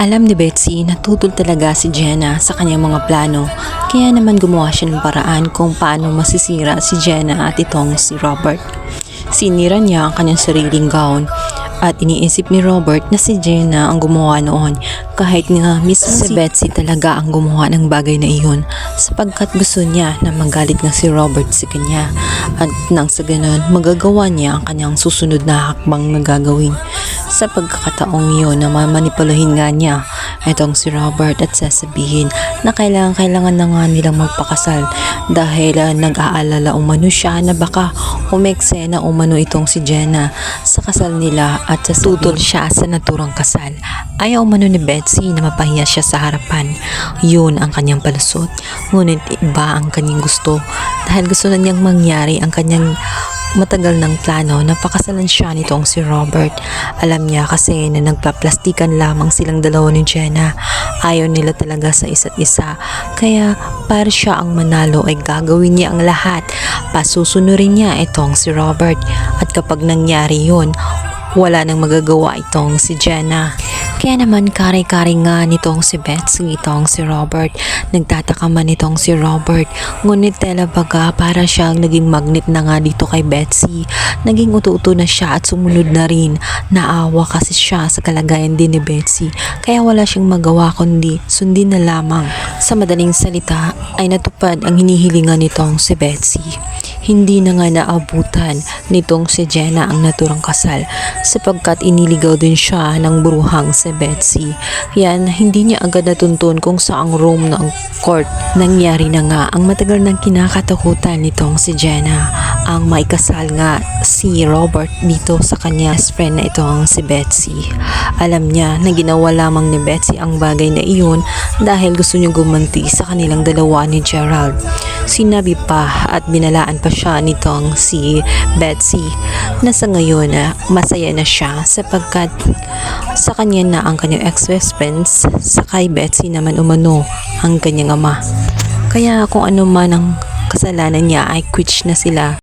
Alam ni Betsy na tutol talaga si Jenna sa kanyang mga plano kaya naman gumawa siya ng paraan kung paano masisira si Jenna at itong si Robert. Sinira niya ang kanyang sariling gown at iniisip ni Robert na si Jenna ang gumawa noon kahit nga mismo si Betsy talaga ang gumawa ng bagay na iyon sapagkat gusto niya na magalit nga si Robert sa kanya at nang sa ganun magagawa niya ang kanyang susunod na hakbang na gagawin. Sa pagkakataong iyon na mamanipulahin nga niya itong si Robert at sasabihin na kailangan kailangan na nga nilang magpakasal dahil ah, nag-aalala umano siya na baka umeksena umano itong si Jenna sa kasal nila at tutol siya sa naturang kasal. Ayaw umano ni Betsy na mapahiya siya sa harapan. Yun ang kanyang palusot. Ngunit iba ang kanyang gusto dahil gusto na niyang mangyari ang kanyang matagal ng plano na pakasalan siya nitong si Robert. Alam niya kasi na nagpaplastikan lamang silang dalawa ni Jenna. Ayaw nila talaga sa isa't isa. Kaya para siya ang manalo ay gagawin niya ang lahat. Pasusunurin niya itong si Robert. At kapag nangyari yun, wala nang magagawa itong si Jenna. Kaya naman kare-kare nga nitong si Betsy, itong si Robert. Nagtataka man itong si Robert. Ngunit tela baga para siyang naging magnet na nga dito kay Betsy. Naging uto-uto na siya at sumunod na rin. Naawa kasi siya sa kalagayan din ni Betsy. Kaya wala siyang magawa kundi sundin na lamang. Sa madaling salita ay natupad ang hinihilingan nitong si Betsy. Hindi na nga naabutan nitong si Jenna ang naturang kasal sapagkat iniligaw din siya ng bruhang si Betsy. Yan, hindi niya agad natuntun kung saang room ng court. Nangyari na nga ang matagal ng kinakatakutan nitong si Jenna. Ang maikasal nga si Robert dito sa kanya friend na itong si Betsy. Alam niya na ginawa lamang ni Betsy ang bagay na iyon dahil gusto niya gumanti sa kanilang dalawa ni Gerald. Sinabi pa at binalaan pa siya nitong si Betsy na sa ngayon na masaya na siya sapagkat sa kanya na ang kanyang ex-husband sa kay Betsy naman umano ang kanyang ama. Kaya kung ano man ang kasalanan niya ay quits na sila